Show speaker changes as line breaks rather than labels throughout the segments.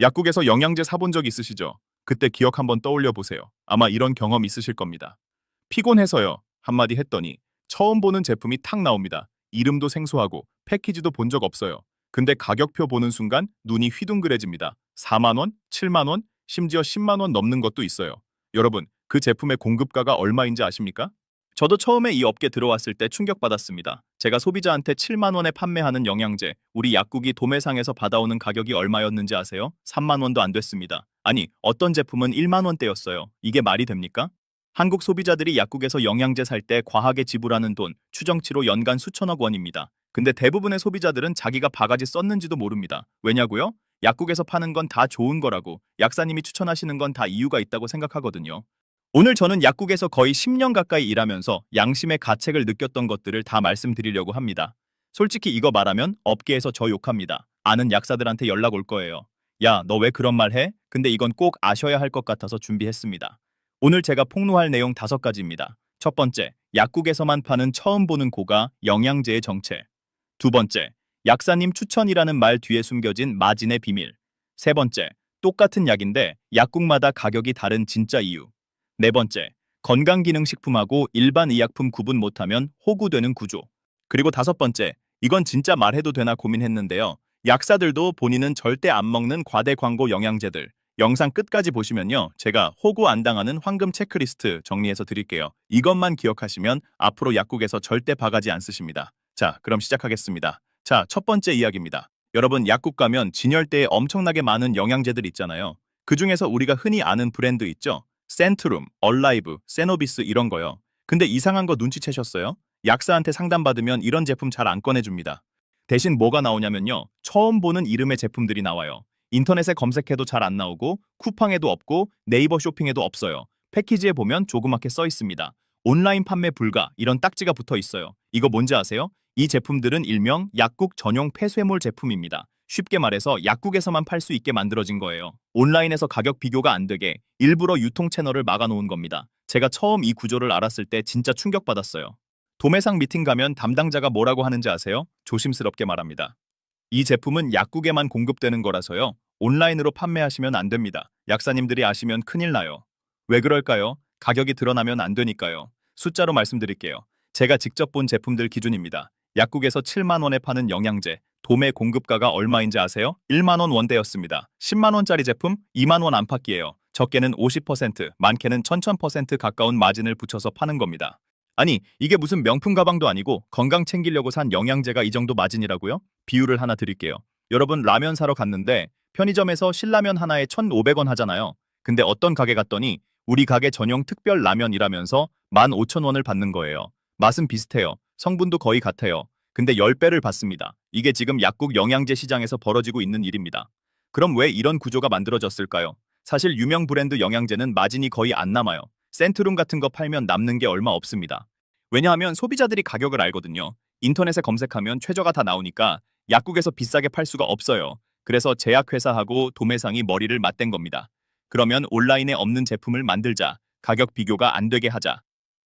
약국에서 영양제 사본 적 있으시죠? 그때 기억 한번 떠올려 보세요. 아마 이런 경험 있으실 겁니다. 피곤해서요. 한마디 했더니 처음 보는 제품이 탁 나옵니다. 이름도 생소하고 패키지도 본 적 없어요. 근데 가격표 보는 순간 눈이 휘둥그레집니다. 4만원, 7만원, 심지어 10만원 넘는 것도 있어요. 여러분, 그 제품의 공급가가 얼마인지 아십니까? 저도 처음에 이 업계 들어왔을 때 충격받았습니다. 제가 소비자한테 7만 원에 판매하는 영양제, 우리 약국이 도매상에서 받아오는 가격이 얼마였는지 아세요? 3만 원도 안 됐습니다. 아니, 어떤 제품은 1만 원대였어요. 이게 말이 됩니까? 한국 소비자들이 약국에서 영양제 살 때 과하게 지불하는 돈, 추정치로 연간 수천억 원입니다. 근데 대부분의 소비자들은 자기가 바가지 썼는지도 모릅니다. 왜냐고요? 약국에서 파는 건 다 좋은 거라고, 약사님이 추천하시는 건 다 이유가 있다고 생각하거든요. 오늘 저는 약국에서 거의 10년 가까이 일하면서 양심의 가책을 느꼈던 것들을 다 말씀드리려고 합니다. 솔직히 이거 말하면 업계에서 저 욕합니다. 아는 약사들한테 연락 올 거예요. 야, 너 왜 그런 말 해? 근데 이건 꼭 아셔야 할 것 같아서 준비했습니다. 오늘 제가 폭로할 내용 다섯 가지입니다. 첫 번째, 약국에서만 파는 처음 보는 고가 영양제의 정체. 두 번째, 약사님 추천이라는 말 뒤에 숨겨진 마진의 비밀. 세 번째, 똑같은 약인데 약국마다 가격이 다른 진짜 이유. 네 번째, 건강기능식품하고 일반 의약품 구분 못하면 호구되는 구조. 그리고 다섯 번째, 이건 진짜 말해도 되나 고민했는데요. 약사들도 본인은 절대 안 먹는 과대 광고 영양제들. 영상 끝까지 보시면요. 제가 호구 안 당하는 황금 체크리스트 정리해서 드릴게요. 이것만 기억하시면 앞으로 약국에서 절대 바가지 안 쓰십니다. 자, 그럼 시작하겠습니다. 자, 첫 번째 이야기입니다. 여러분, 약국 가면 진열대에 엄청나게 많은 영양제들 있잖아요. 그 중에서 우리가 흔히 아는 브랜드 있죠? 센트룸, 얼라이브, 세노비스 이런 거요. 근데 이상한 거 눈치채셨어요? 약사한테 상담받으면 이런 제품 잘 안 꺼내줍니다. 대신 뭐가 나오냐면요. 처음 보는 이름의 제품들이 나와요. 인터넷에 검색해도 잘 안 나오고 쿠팡에도 없고 네이버 쇼핑에도 없어요. 패키지에 보면 조그맣게 써 있습니다. 온라인 판매 불가 이런 딱지가 붙어 있어요. 이거 뭔지 아세요? 이 제품들은 일명 약국 전용 폐쇄물 제품입니다. 쉽게 말해서 약국에서만 팔 수 있게 만들어진 거예요. 온라인에서 가격 비교가 안 되게 일부러 유통 채널을 막아놓은 겁니다. 제가 처음 이 구조를 알았을 때 진짜 충격받았어요. 도매상 미팅 가면 담당자가 뭐라고 하는지 아세요? 조심스럽게 말합니다. 이 제품은 약국에만 공급되는 거라서요. 온라인으로 판매하시면 안 됩니다. 약사님들이 아시면 큰일 나요. 왜 그럴까요? 가격이 드러나면 안 되니까요. 숫자로 말씀드릴게요. 제가 직접 본 제품들 기준입니다. 약국에서 7만 원에 파는 영양제, 도매 공급가가 얼마인지 아세요? 1만 원 원대였습니다. 10만 원짜리 제품 2만 원 안팎이에요. 적게는 50%, 많게는 1000% 가까운 마진을 붙여서 파는 겁니다. 아니, 이게 무슨 명품 가방도 아니고 건강 챙기려고 산 영양제가 이 정도 마진이라고요? 비유를 하나 드릴게요. 여러분 라면 사러 갔는데 편의점에서 신라면 하나에 1,500원 하잖아요. 근데 어떤 가게 갔더니 우리 가게 전용 특별 라면이라면서 15,000원을 받는 거예요. 맛은 비슷해요. 성분도 거의 같아요. 근데 10배를 받습니다. 이게 지금 약국 영양제 시장에서 벌어지고 있는 일입니다. 그럼 왜 이런 구조가 만들어졌을까요? 사실 유명 브랜드 영양제는 마진이 거의 안 남아요. 센트룸 같은 거 팔면 남는 게 얼마 없습니다. 왜냐하면 소비자들이 가격을 알거든요. 인터넷에 검색하면 최저가 다 나오니까 약국에서 비싸게 팔 수가 없어요. 그래서 제약회사하고 도매상이 머리를 맞댄 겁니다. 그러면 온라인에 없는 제품을 만들자. 가격 비교가 안 되게 하자.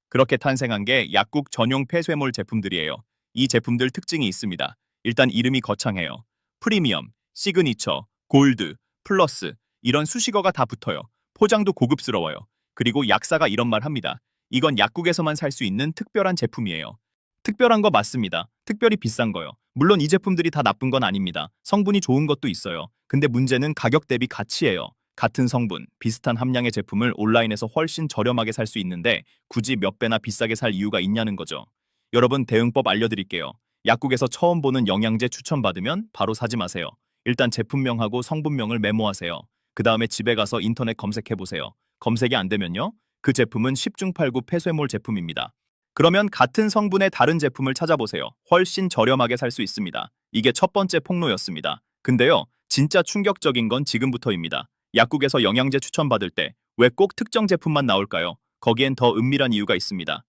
그렇게 탄생한 게 약국 전용 폐쇄물 제품들이에요. 이 제품들 특징이 있습니다. 일단 이름이 거창해요. 프리미엄, 시그니처, 골드, 플러스 이런 수식어가 다 붙어요. 포장도 고급스러워요. 그리고 약사가 이런 말 합니다. 이건 약국에서만 살 수 있는 특별한 제품이에요. 특별한 거 맞습니다. 특별히 비싼 거요. 물론 이 제품들이 다 나쁜 건 아닙니다. 성분이 좋은 것도 있어요. 근데 문제는 가격 대비 가치예요. 같은 성분, 비슷한 함량의 제품을 온라인에서 훨씬 저렴하게 살 수 있는데 굳이 몇 배나 비싸게 살 이유가 있냐는 거죠. 여러분 대응법 알려드릴게요. 약국에서 처음 보는 영양제 추천받으면 바로 사지 마세요. 일단 제품명하고 성분명을 메모하세요. 그 다음에 집에 가서 인터넷 검색해보세요. 검색이 안 되면요. 그 제품은 10중 8구 폐쇄몰 제품입니다. 그러면 같은 성분의 다른 제품을 찾아보세요. 훨씬 저렴하게 살 수 있습니다. 이게 첫 번째 폭로였습니다. 근데요, 진짜 충격적인 건 지금부터입니다. 약국에서 영양제 추천받을 때 왜 꼭 특정 제품만 나올까요? 거기엔 더 은밀한 이유가 있습니다.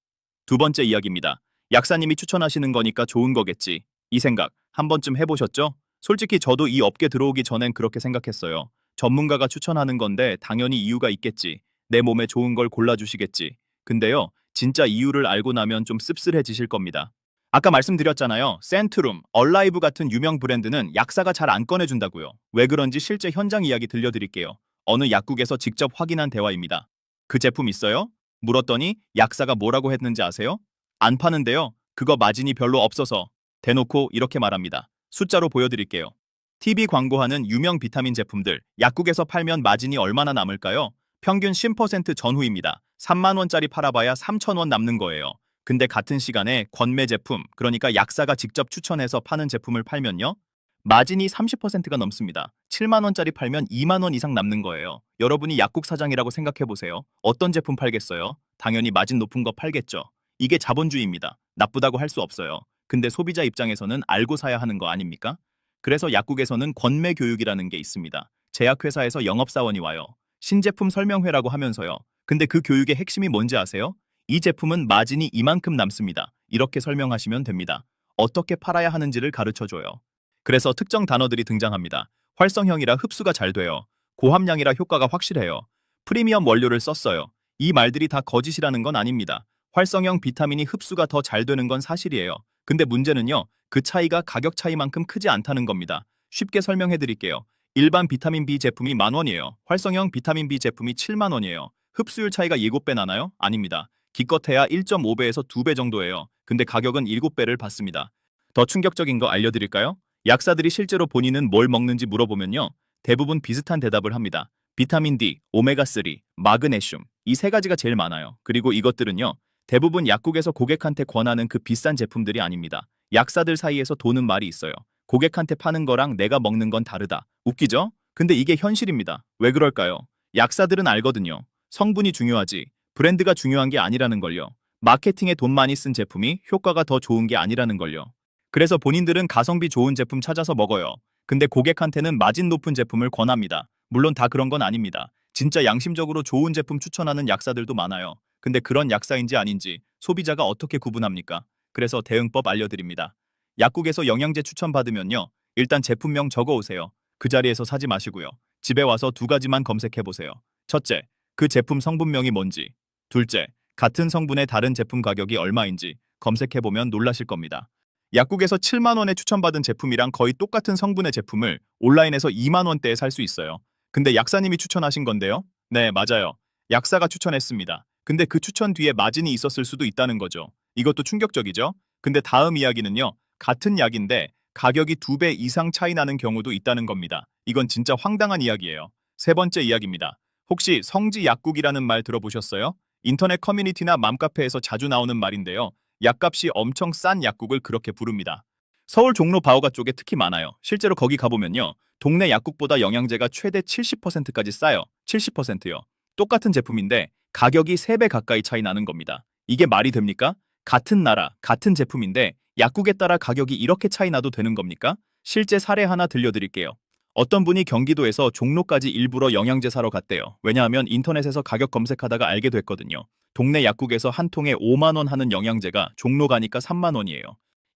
두 번째 이야기입니다. 약사님이 추천하시는 거니까 좋은 거겠지. 이 생각 한 번쯤 해보셨죠? 솔직히 저도 이 업계 들어오기 전엔 그렇게 생각했어요. 전문가가 추천하는 건데 당연히 이유가 있겠지. 내 몸에 좋은 걸 골라주시겠지. 근데요, 진짜 이유를 알고 나면 좀 씁쓸해지실 겁니다. 아까 말씀드렸잖아요. 센트룸, 얼라이브 같은 유명 브랜드는 약사가 잘 안 꺼내준다고요. 왜 그런지 실제 현장 이야기 들려드릴게요. 어느 약국에서 직접 확인한 대화입니다. 그 제품 있어요? 물었더니 약사가 뭐라고 했는지 아세요? 안 파는데요. 그거 마진이 별로 없어서 대놓고 이렇게 말합니다. 숫자로 보여드릴게요. TV 광고하는 유명 비타민 제품들 약국에서 팔면 마진이 얼마나 남을까요? 평균 10% 전후입니다. 3만 원짜리 팔아봐야 3천 원 남는 거예요. 근데 같은 시간에 권매 제품, 그러니까 약사가 직접 추천해서 파는 제품을 팔면요. 마진이 30%가 넘습니다. 7만 원짜리 팔면 2만 원 이상 남는 거예요. 여러분이 약국 사장이라고 생각해 보세요. 어떤 제품 팔겠어요? 당연히 마진 높은 거 팔겠죠. 이게 자본주의입니다. 나쁘다고 할 수 없어요. 근데 소비자 입장에서는 알고 사야 하는 거 아닙니까? 그래서 약국에서는 권매 교육이라는 게 있습니다. 제약회사에서 영업사원이 와요. 신제품 설명회라고 하면서요. 근데 그 교육의 핵심이 뭔지 아세요? 이 제품은 마진이 이만큼 남습니다. 이렇게 설명하시면 됩니다. 어떻게 팔아야 하는지를 가르쳐 줘요. 그래서 특정 단어들이 등장합니다. 활성형이라 흡수가 잘 돼요. 고함량이라 효과가 확실해요. 프리미엄 원료를 썼어요. 이 말들이 다 거짓이라는 건 아닙니다. 활성형 비타민이 흡수가 더 잘 되는 건 사실이에요. 근데 문제는요. 그 차이가 가격 차이만큼 크지 않다는 겁니다. 쉽게 설명해 드릴게요. 일반 비타민 B 제품이 만 원이에요. 활성형 비타민 B 제품이 7만 원이에요. 흡수율 차이가 7배 나나요? 아닙니다. 기껏해야 1.5배에서 2배 정도예요. 근데 가격은 7배를 받습니다. 더 충격적인 거 알려드릴까요? 약사들이 실제로 본인은 뭘 먹는지 물어보면요. 대부분 비슷한 대답을 합니다. 비타민 D, 오메가3, 마그네슘 이 세 가지가 제일 많아요. 그리고 이것들은요. 대부분 약국에서 고객한테 권하는 그 비싼 제품들이 아닙니다. 약사들 사이에서 도는 말이 있어요. 고객한테 파는 거랑 내가 먹는 건 다르다. 웃기죠? 근데 이게 현실입니다. 왜 그럴까요? 약사들은 알거든요. 성분이 중요하지. 브랜드가 중요한 게 아니라는 걸요. 마케팅에 돈 많이 쓴 제품이 효과가 더 좋은 게 아니라는 걸요. 그래서 본인들은 가성비 좋은 제품 찾아서 먹어요. 근데 고객한테는 마진 높은 제품을 권합니다. 물론 다 그런 건 아닙니다. 진짜 양심적으로 좋은 제품 추천하는 약사들도 많아요. 근데 그런 약사인지 아닌지 소비자가 어떻게 구분합니까? 그래서 대응법 알려드립니다. 약국에서 영양제 추천받으면요. 일단 제품명 적어 오세요. 그 자리에서 사지 마시고요. 집에 와서 두 가지만 검색해 보세요. 첫째, 그 제품 성분명이 뭔지. 둘째, 같은 성분의 다른 제품 가격이 얼마인지 검색해 보면 놀라실 겁니다. 약국에서 7만 원에 추천받은 제품이랑 거의 똑같은 성분의 제품을 온라인에서 2만 원대에 살 수 있어요. 근데 약사님이 추천하신 건데요? 네, 맞아요. 약사가 추천했습니다. 근데 그 추천 뒤에 마진이 있었을 수도 있다는 거죠. 이것도 충격적이죠? 근데 다음 이야기는요. 같은 약인데 가격이 두 배 이상 차이 나는 경우도 있다는 겁니다. 이건 진짜 황당한 이야기예요. 세 번째 이야기입니다. 혹시 성지 약국이라는 말 들어보셨어요? 인터넷 커뮤니티나 맘카페에서 자주 나오는 말인데요. 약값이 엄청 싼 약국을 그렇게 부릅니다. 서울 종로 바오가 쪽에 특히 많아요. 실제로 거기 가보면요. 동네 약국보다 영양제가 최대 70%까지 싸요. 70%요. 똑같은 제품인데 가격이 3배 가까이 차이 나는 겁니다. 이게 말이 됩니까? 같은 나라, 같은 제품인데 약국에 따라 가격이 이렇게 차이 나도 되는 겁니까? 실제 사례 하나 들려드릴게요. 어떤 분이 경기도에서 종로까지 일부러 영양제 사러 갔대요. 왜냐하면 인터넷에서 가격 검색하다가 알게 됐거든요. 동네 약국에서 한 통에 5만 원 하는 영양제가 종로 가니까 3만 원이에요.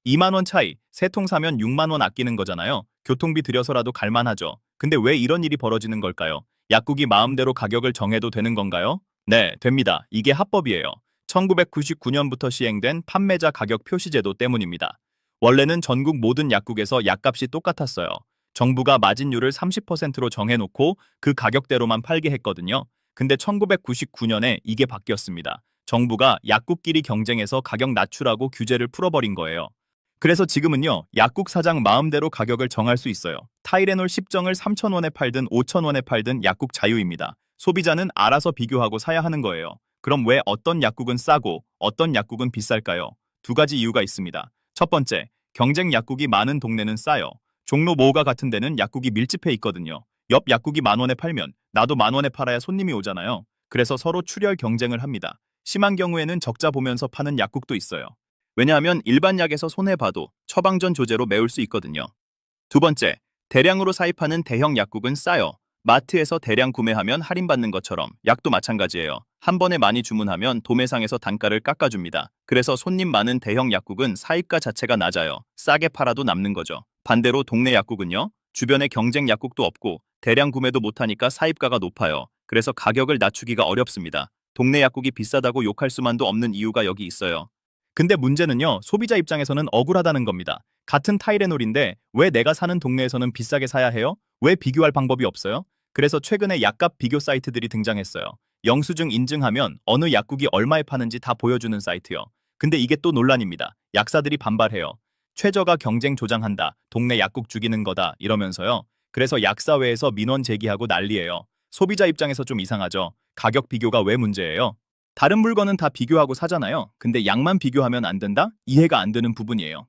2만 원 차이, 세 통 사면 6만 원 아끼는 거잖아요. 교통비 들여서라도 갈만하죠. 근데 왜 이런 일이 벌어지는 걸까요? 약국이 마음대로 가격을 정해도 되는 건가요? 네, 됩니다. 이게 합법이에요. 1999년부터 시행된 판매자 가격 표시제도 때문입니다. 원래는 전국 모든 약국에서 약값이 똑같았어요. 정부가 마진율을 30%로 정해놓고 그 가격대로만 팔게 했거든요. 근데 1999년에 이게 바뀌었습니다. 정부가 약국끼리 경쟁해서 가격 낮추라고 규제를 풀어버린 거예요. 그래서 지금은요, 약국 사장 마음대로 가격을 정할 수 있어요. 타이레놀 10정을 3,000원에 팔든 5,000원에 팔든 약국 자유입니다. 소비자는 알아서 비교하고 사야 하는 거예요. 그럼 왜 어떤 약국은 싸고 어떤 약국은 비쌀까요? 두 가지 이유가 있습니다. 첫 번째, 경쟁 약국이 많은 동네는 싸요. 종로 모가 같은 데는 약국이 밀집해 있거든요. 옆 약국이 만 원에 팔면 나도 만 원에 팔아야 손님이 오잖아요. 그래서 서로 출혈 경쟁을 합니다. 심한 경우에는 적자 보면서 파는 약국도 있어요. 왜냐하면 일반 약에서 손해봐도 처방전 조제로 메울 수 있거든요. 두 번째, 대량으로 사입하는 대형 약국은 싸요. 마트에서 대량 구매하면 할인받는 것처럼 약도 마찬가지예요. 한 번에 많이 주문하면 도매상에서 단가를 깎아줍니다. 그래서 손님 많은 대형 약국은 사입가 자체가 낮아요. 싸게 팔아도 남는 거죠. 반대로 동네 약국은요. 주변에 경쟁 약국도 없고 대량 구매도 못하니까 사입가가 높아요. 그래서 가격을 낮추기가 어렵습니다. 동네 약국이 비싸다고 욕할 수만도 없는 이유가 여기 있어요. 근데 문제는요, 소비자 입장에서는 억울하다는 겁니다. 같은 타이레놀인데 왜 내가 사는 동네에서는 비싸게 사야 해요? 왜 비교할 방법이 없어요? 그래서 최근에 약값 비교 사이트들이 등장했어요. 영수증 인증하면 어느 약국이 얼마에 파는지 다 보여주는 사이트요. 근데 이게 또 논란입니다. 약사들이 반발해요. 최저가 경쟁 조장한다. 동네 약국 죽이는 거다. 이러면서요. 그래서 약사회에서 민원 제기하고 난리예요. 소비자 입장에서 좀 이상하죠. 가격 비교가 왜 문제예요? 다른 물건은 다 비교하고 사잖아요. 근데 약만 비교하면 안 된다? 이해가 안 되는 부분이에요.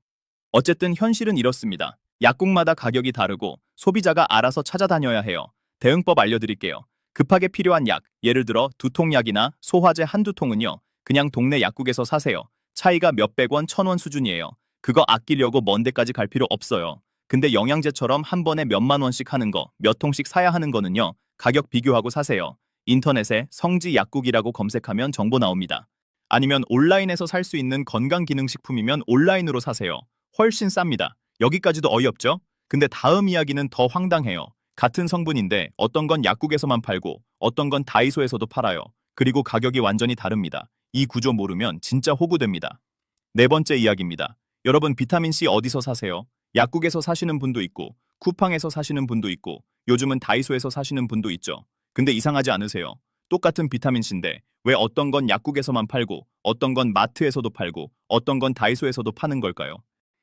어쨌든 현실은 이렇습니다. 약국마다 가격이 다르고 소비자가 알아서 찾아다녀야 해요. 대응법 알려드릴게요. 급하게 필요한 약, 예를 들어 두통약이나 소화제 한두 통은요. 그냥 동네 약국에서 사세요. 차이가 몇백 원, 천 원 수준이에요. 그거 아끼려고 먼 데까지 갈 필요 없어요. 근데 영양제처럼 한 번에 몇만 원씩 하는 거, 몇 통씩 사야 하는 거는요. 가격 비교하고 사세요. 인터넷에 성지 약국이라고 검색하면 정보 나옵니다. 아니면 온라인에서 살 수 있는 건강기능식품이면 온라인으로 사세요. 훨씬 쌉니다. 여기까지도 어이없죠? 근데 다음 이야기는 더 황당해요. 같은 성분인데 어떤 건 약국에서만 팔고 어떤 건 다이소에서도 팔아요. 그리고 가격이 완전히 다릅니다. 이 구조 모르면 진짜 호구됩니다. 네 번째 이야기입니다. 여러분 비타민C 어디서 사세요? 약국에서 사시는 분도 있고 쿠팡에서 사시는 분도 있고 요즘은 다이소에서 사시는 분도 있죠. 근데 이상하지 않으세요? 똑같은 비타민C인데 왜 어떤 건 약국에서만 팔고 어떤 건 마트에서도 팔고 어떤 건 다이소에서도 파는 걸까요?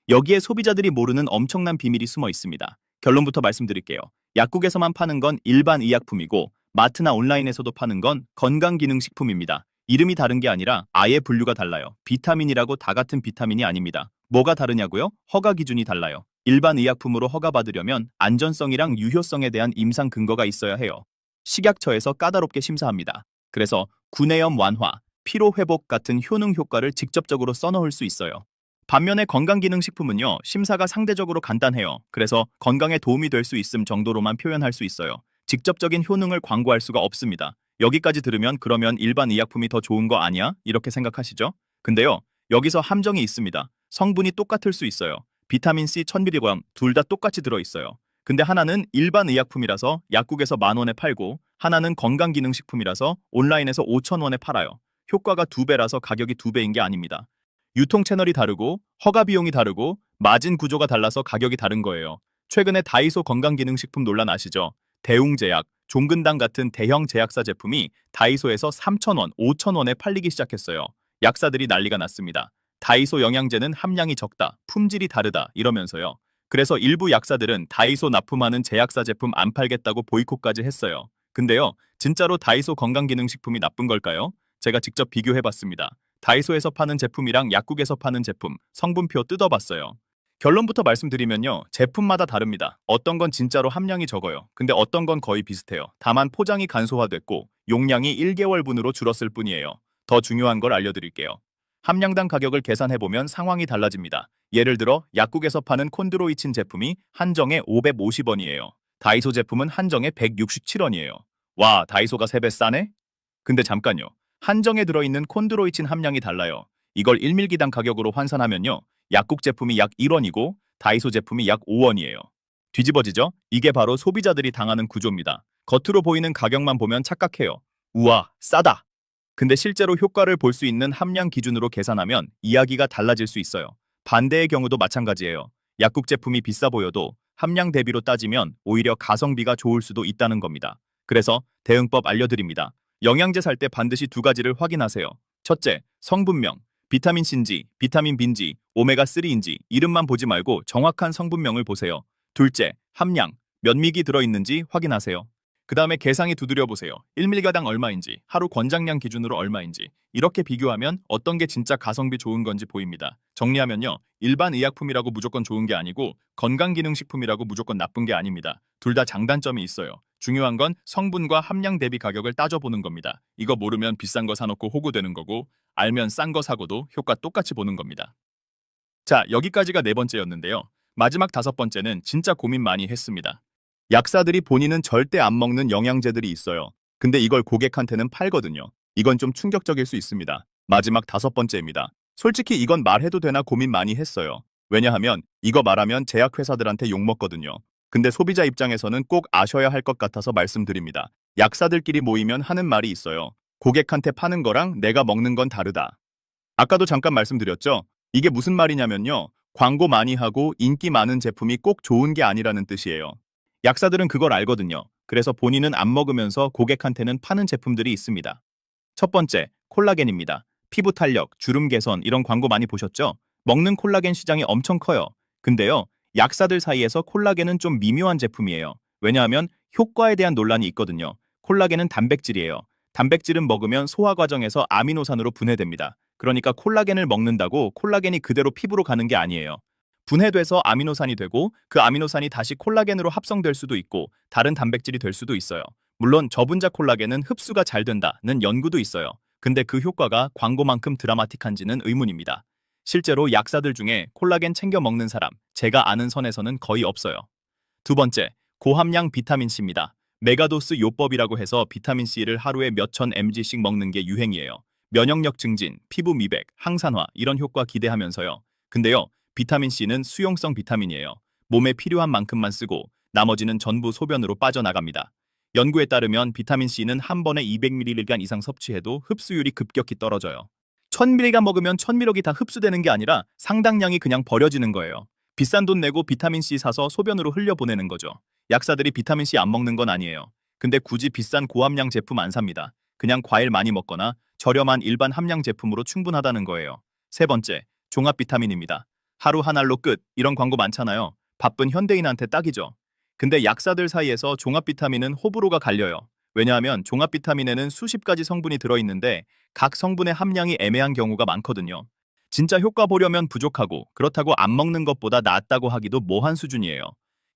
여기에 소비자들이 모르는 엄청난 비밀이 숨어 있습니다. 결론부터 말씀드릴게요. 약국에서만 파는 건 일반 의약품이고 마트나 온라인에서도 파는 건 건강기능식품입니다. 이름이 다른 게 아니라 아예 분류가 달라요. 비타민이라고 다 같은 비타민이 아닙니다. 뭐가 다르냐고요? 허가 기준이 달라요. 일반 의약품으로 허가받으려면 안전성이랑 유효성에 대한 임상 근거가 있어야 해요. 식약처에서 까다롭게 심사합니다. 그래서 구내염 완화, 피로 회복 같은 효능 효과를 직접적으로 써넣을 수 있어요. 반면에 건강기능식품은요, 심사가 상대적으로 간단해요. 그래서 건강에 도움이 될 수 있음 정도로만 표현할 수 있어요. 직접적인 효능을 광고할 수가 없습니다. 여기까지 들으면 그러면 일반 의약품이 더 좋은 거 아니야? 이렇게 생각하시죠? 근데요, 여기서 함정이 있습니다. 성분이 똑같을 수 있어요. 비타민C 1000mg 둘 다 똑같이 들어있어요. 근데 하나는 일반 의약품이라서 약국에서 만 원에 팔고 하나는 건강기능식품이라서 온라인에서 5천 원에 팔아요. 효과가 두 배라서 가격이 두 배인 게 아닙니다. 유통 채널이 다르고 허가 비용이 다르고 마진 구조가 달라서 가격이 다른 거예요. 최근에 다이소 건강기능식품 논란 아시죠? 대웅제약, 종근당 같은 대형 제약사 제품이 다이소에서 3,000원, 5,000원에 팔리기 시작했어요. 약사들이 난리가 났습니다. 다이소 영양제는 함량이 적다, 품질이 다르다 이러면서요. 그래서 일부 약사들은 다이소 납품하는 제약사 제품 안 팔겠다고 보이콧까지 했어요. 근데요, 진짜로 다이소 건강기능식품이 나쁜 걸까요? 제가 직접 비교해봤습니다. 다이소에서 파는 제품이랑 약국에서 파는 제품, 성분표 뜯어봤어요. 결론부터 말씀드리면요. 제품마다 다릅니다. 어떤 건 진짜로 함량이 적어요. 근데 어떤 건 거의 비슷해요. 다만 포장이 간소화됐고 용량이 1개월분으로 줄었을 뿐이에요. 더 중요한 걸 알려드릴게요. 함량당 가격을 계산해보면 상황이 달라집니다. 예를 들어 약국에서 파는 콘드로이친 제품이 한정에 550원이에요. 다이소 제품은 한정에 167원이에요. 와, 다이소가 3배 싸네? 근데 잠깐요. 한정에 들어있는 콘드로이친 함량이 달라요. 이걸 1밀기당 가격으로 환산하면요. 약국 제품이 약 1원이고 다이소 제품이 약 5원이에요. 뒤집어지죠? 이게 바로 소비자들이 당하는 구조입니다. 겉으로 보이는 가격만 보면 착각해요. 우와, 싸다. 근데 실제로 효과를 볼 수 있는 함량 기준으로 계산하면 이야기가 달라질 수 있어요. 반대의 경우도 마찬가지예요. 약국 제품이 비싸 보여도 함량 대비로 따지면 오히려 가성비가 좋을 수도 있다는 겁니다. 그래서 대응법 알려드립니다. 영양제 살 때 반드시 두 가지를 확인하세요. 첫째, 성분명. 비타민 C인지, 비타민 B인지, 오메가3인지 이름만 보지 말고 정확한 성분명을 보세요. 둘째, 함량. 몇 미기 들어있는지 확인하세요. 그 다음에 계상에 두드려 보세요. 1밀가당 얼마인지, 하루 권장량 기준으로 얼마인지. 이렇게 비교하면 어떤 게 진짜 가성비 좋은 건지 보입니다. 정리하면요. 일반 의약품이라고 무조건 좋은 게 아니고 건강기능식품이라고 무조건 나쁜 게 아닙니다. 둘 다 장단점이 있어요. 중요한 건 성분과 함량 대비 가격을 따져보는 겁니다. 이거 모르면 비싼 거 사놓고 호구되는 거고 알면 싼 거 사고도 효과 똑같이 보는 겁니다. 자, 여기까지가 네 번째였는데요. 마지막 다섯 번째는 진짜 고민 많이 했습니다. 약사들이 본인은 절대 안 먹는 영양제들이 있어요. 근데 이걸 고객한테는 팔거든요. 이건 좀 충격적일 수 있습니다. 마지막 다섯 번째입니다. 솔직히 이건 말해도 되나 고민 많이 했어요. 왜냐하면 이거 말하면 제약회사들한테 욕먹거든요. 근데 소비자 입장에서는 꼭 아셔야 할 것 같아서 말씀드립니다. 약사들끼리 모이면 하는 말이 있어요. 고객한테 파는 거랑 내가 먹는 건 다르다. 아까도 잠깐 말씀드렸죠? 이게 무슨 말이냐면요. 광고 많이 하고 인기 많은 제품이 꼭 좋은 게 아니라는 뜻이에요. 약사들은 그걸 알거든요. 그래서 본인은 안 먹으면서 고객한테는 파는 제품들이 있습니다. 첫 번째, 콜라겐입니다. 피부 탄력, 주름 개선 이런 광고 많이 보셨죠? 먹는 콜라겐 시장이 엄청 커요. 근데요, 약사들 사이에서 콜라겐은 좀 미묘한 제품이에요. 왜냐하면 효과에 대한 논란이 있거든요. 콜라겐은 단백질이에요. 단백질은 먹으면 소화 과정에서 아미노산으로 분해됩니다. 그러니까 콜라겐을 먹는다고 콜라겐이 그대로 피부로 가는 게 아니에요. 분해돼서 아미노산이 되고 그 아미노산이 다시 콜라겐으로 합성될 수도 있고 다른 단백질이 될 수도 있어요. 물론 저분자 콜라겐은 흡수가 잘 된다는 연구도 있어요. 근데 그 효과가 광고만큼 드라마틱한지는 의문입니다. 실제로 약사들 중에 콜라겐 챙겨 먹는 사람, 제가 아는 선에서는 거의 없어요. 두 번째, 고함량 비타민C입니다. 메가도스 요법이라고 해서 비타민C를 하루에 몇천 mg씩 먹는 게 유행이에요. 면역력 증진, 피부 미백, 항산화 이런 효과 기대하면서요. 근데요, 비타민C는 수용성 비타민이에요. 몸에 필요한 만큼만 쓰고 나머지는 전부 소변으로 빠져나갑니다. 연구에 따르면 비타민C는 한 번에 200mg 이상 섭취해도 흡수율이 급격히 떨어져요. 1000mg 먹으면 1000mg이 다 흡수되는 게 아니라 상당량이 그냥 버려지는 거예요. 비싼 돈 내고 비타민C 사서 소변으로 흘려보내는 거죠. 약사들이 비타민C 안 먹는 건 아니에요. 근데 굳이 비싼 고함량 제품 안 삽니다. 그냥 과일 많이 먹거나 저렴한 일반 함량 제품으로 충분하다는 거예요. 세 번째, 종합 비타민입니다. 하루 한 알로 끝 이런 광고 많잖아요. 바쁜 현대인한테 딱이죠. 근데 약사들 사이에서 종합 비타민은 호불호가 갈려요. 왜냐하면 종합 비타민에는 수십 가지 성분이 들어있는데 각 성분의 함량이 애매한 경우가 많거든요. 진짜 효과 보려면 부족하고 그렇다고 안 먹는 것보다 낫다고 하기도 뭐한 수준이에요.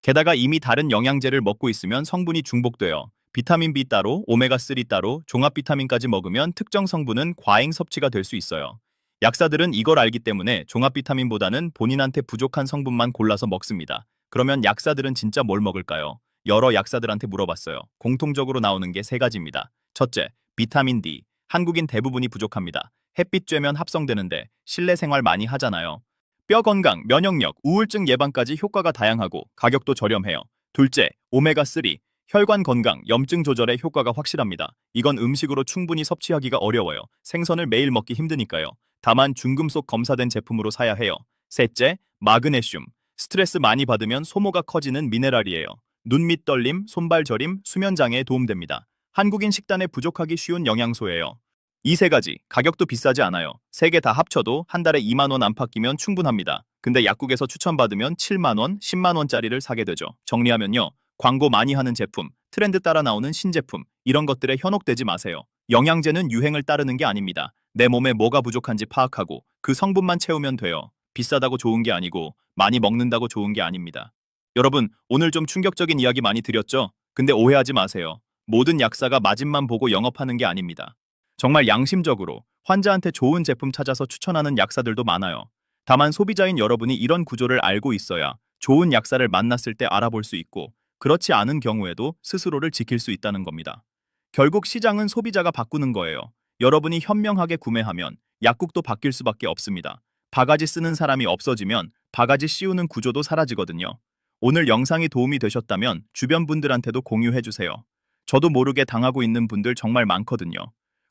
게다가 이미 다른 영양제를 먹고 있으면 성분이 중복돼요. 비타민 B 따로, 오메가3 따로, 종합 비타민까지 먹으면 특정 성분은 과잉 섭취가 될 수 있어요. 약사들은 이걸 알기 때문에 종합 비타민보다는 본인한테 부족한 성분만 골라서 먹습니다. 그러면 약사들은 진짜 뭘 먹을까요? 여러 약사들한테 물어봤어요. 공통적으로 나오는 게 세 가지입니다. 첫째, 비타민 D. 한국인 대부분이 부족합니다. 햇빛 쬐면 합성되는데 실내 생활 많이 하잖아요. 뼈 건강, 면역력, 우울증 예방까지 효과가 다양하고 가격도 저렴해요. 둘째, 오메가3. 혈관 건강, 염증 조절에 효과가 확실합니다. 이건 음식으로 충분히 섭취하기가 어려워요. 생선을 매일 먹기 힘드니까요. 다만 중금속 검사된 제품으로 사야 해요. 셋째, 마그네슘. 스트레스 많이 받으면 소모가 커지는 미네랄이에요. 눈 밑 떨림, 손발 저림, 수면 장애에 도움됩니다. 한국인 식단에 부족하기 쉬운 영양소예요. 이 세 가지, 가격도 비싸지 않아요. 세 개 다 합쳐도 한 달에 2만 원 안팎이면 충분합니다. 근데 약국에서 추천받으면 7만 원, 10만 원짜리를 사게 되죠. 정리하면요. 광고 많이 하는 제품, 트렌드 따라 나오는 신제품, 이런 것들에 현혹되지 마세요. 영양제는 유행을 따르는 게 아닙니다. 내 몸에 뭐가 부족한지 파악하고 그 성분만 채우면 돼요. 비싸다고 좋은 게 아니고 많이 먹는다고 좋은 게 아닙니다. 여러분, 오늘 좀 충격적인 이야기 많이 드렸죠? 근데 오해하지 마세요. 모든 약사가 마진만 보고 영업하는 게 아닙니다. 정말 양심적으로 환자한테 좋은 제품 찾아서 추천하는 약사들도 많아요. 다만 소비자인 여러분이 이런 구조를 알고 있어야 좋은 약사를 만났을 때 알아볼 수 있고 그렇지 않은 경우에도 스스로를 지킬 수 있다는 겁니다. 결국 시장은 소비자가 바꾸는 거예요. 여러분이 현명하게 구매하면 약국도 바뀔 수밖에 없습니다. 바가지 쓰는 사람이 없어지면 바가지 씌우는 구조도 사라지거든요. 오늘 영상이 도움이 되셨다면 주변 분들한테도 공유해 주세요. 저도 모르게 당하고 있는 분들 정말 많거든요.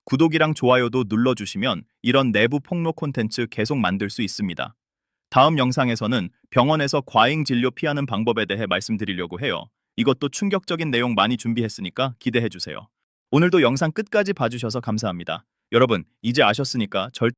구독이랑 좋아요도 눌러주시면 이런 내부 폭로 콘텐츠 계속 만들 수 있습니다. 다음 영상에서는 병원에서 과잉 진료 피하는 방법에 대해 말씀드리려고 해요. 이것도 충격적인 내용 많이 준비했으니까 기대해 주세요. 오늘도 영상 끝까지 봐주셔서 감사합니다. 여러분, 이제 아셨으니까 절